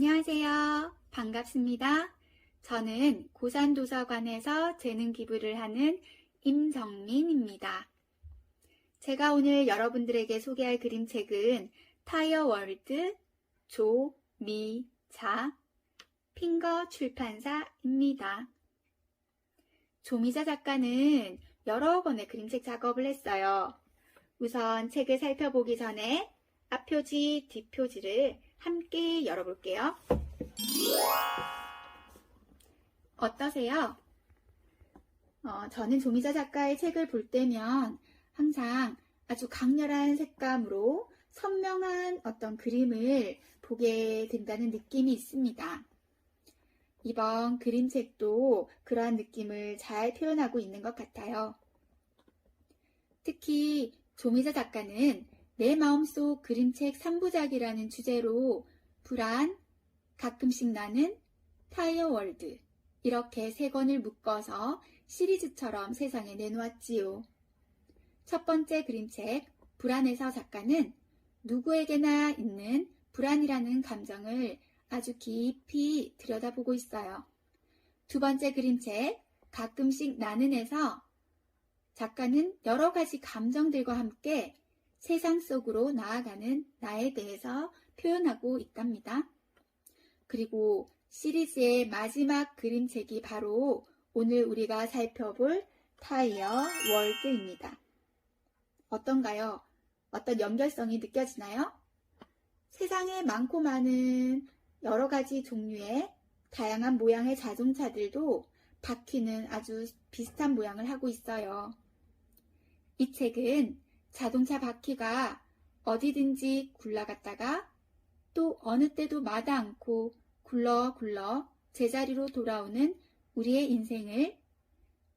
안녕하세요. 반갑습니다. 저는 고산도서관에서 재능 기부를 하는 임정민입니다. 제가 오늘 여러분들에게 소개할 그림책은 타이어 월드 조 미 자 핑거 출판사입니다. 조미자 작가는 여러 권의 그림책 작업을 했어요. 우선 책을 살펴보기 전에 앞표지, 뒷표지를 함께 열어볼게요. 어떠세요? 어, 저는 조미자 작가의 책을 볼 때면 항상 아주 강렬한 색감으로 선명한 어떤 그림을 보게 된다는 느낌이 있습니다. 이번 그림책도 그러한 느낌을 잘 표현하고 있는 것 같아요. 특히 조미자 작가는 내 마음속 그림책 3부작이라는 주제로 불안, 가끔씩 나는, 타이어 월드 이렇게 세 권을 묶어서 시리즈처럼 세상에 내놓았지요. 첫 번째 그림책 불안에서 작가는 누구에게나 있는 불안이라는 감정을 아주 깊이 들여다보고 있어요. 두 번째 그림책 가끔씩 나는에서 작가는 여러 가지 감정들과 함께 세상 속으로 나아가는 나에 대해서 표현하고 있답니다. 그리고 시리즈의 마지막 그림책이 바로 오늘 우리가 살펴볼 타이어 월드입니다. 어떤가요? 어떤 연결성이 느껴지나요? 세상에 많고 많은 여러 가지 종류의 다양한 모양의 자동차들도 바퀴는 아주 비슷한 모양을 하고 있어요. 이 책은 자동차 바퀴가 어디든지 굴러갔다가 또 어느 때도 마다 않고 굴러 굴러 제자리로 돌아오는 우리의 인생을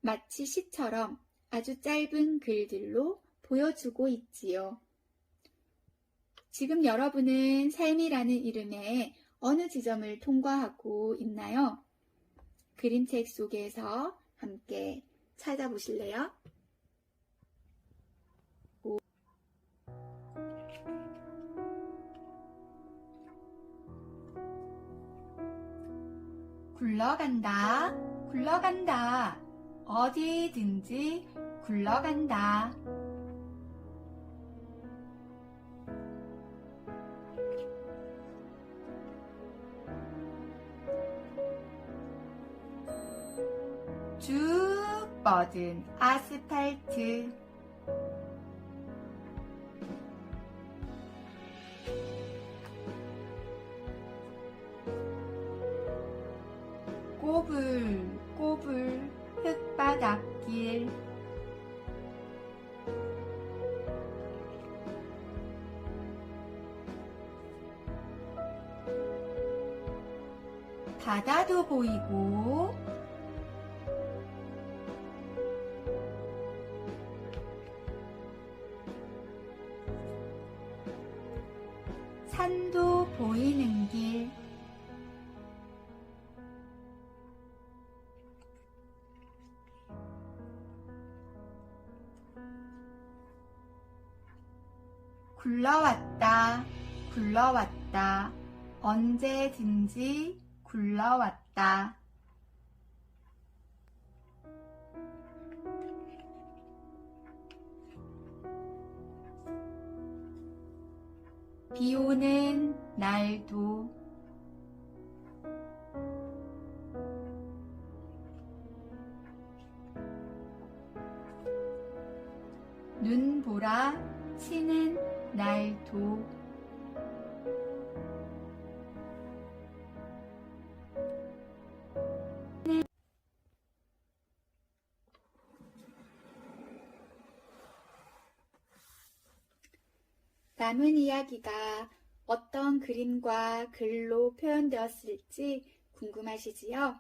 마치 시처럼 아주 짧은 글들로 보여주고 있지요. 지금 여러분은 삶이라는 이름의 어느 지점을 통과하고 있나요? 그림책 속에서 함께 찾아보실래요? 굴러간다, 굴러간다, 어디든지 굴러간다. 쭉 뻗은 아스팔트. 꼬불 꼬불 흙바닥길. 바다도 보이고 산도 보이는 길 굴러왔다, 굴러왔다, 언제든지 굴러왔다. 비 오는 날도 눈 보라 치는 날 도 남은 이야기가 어떤 그림과 글로 표현되었을지 궁금하시지요?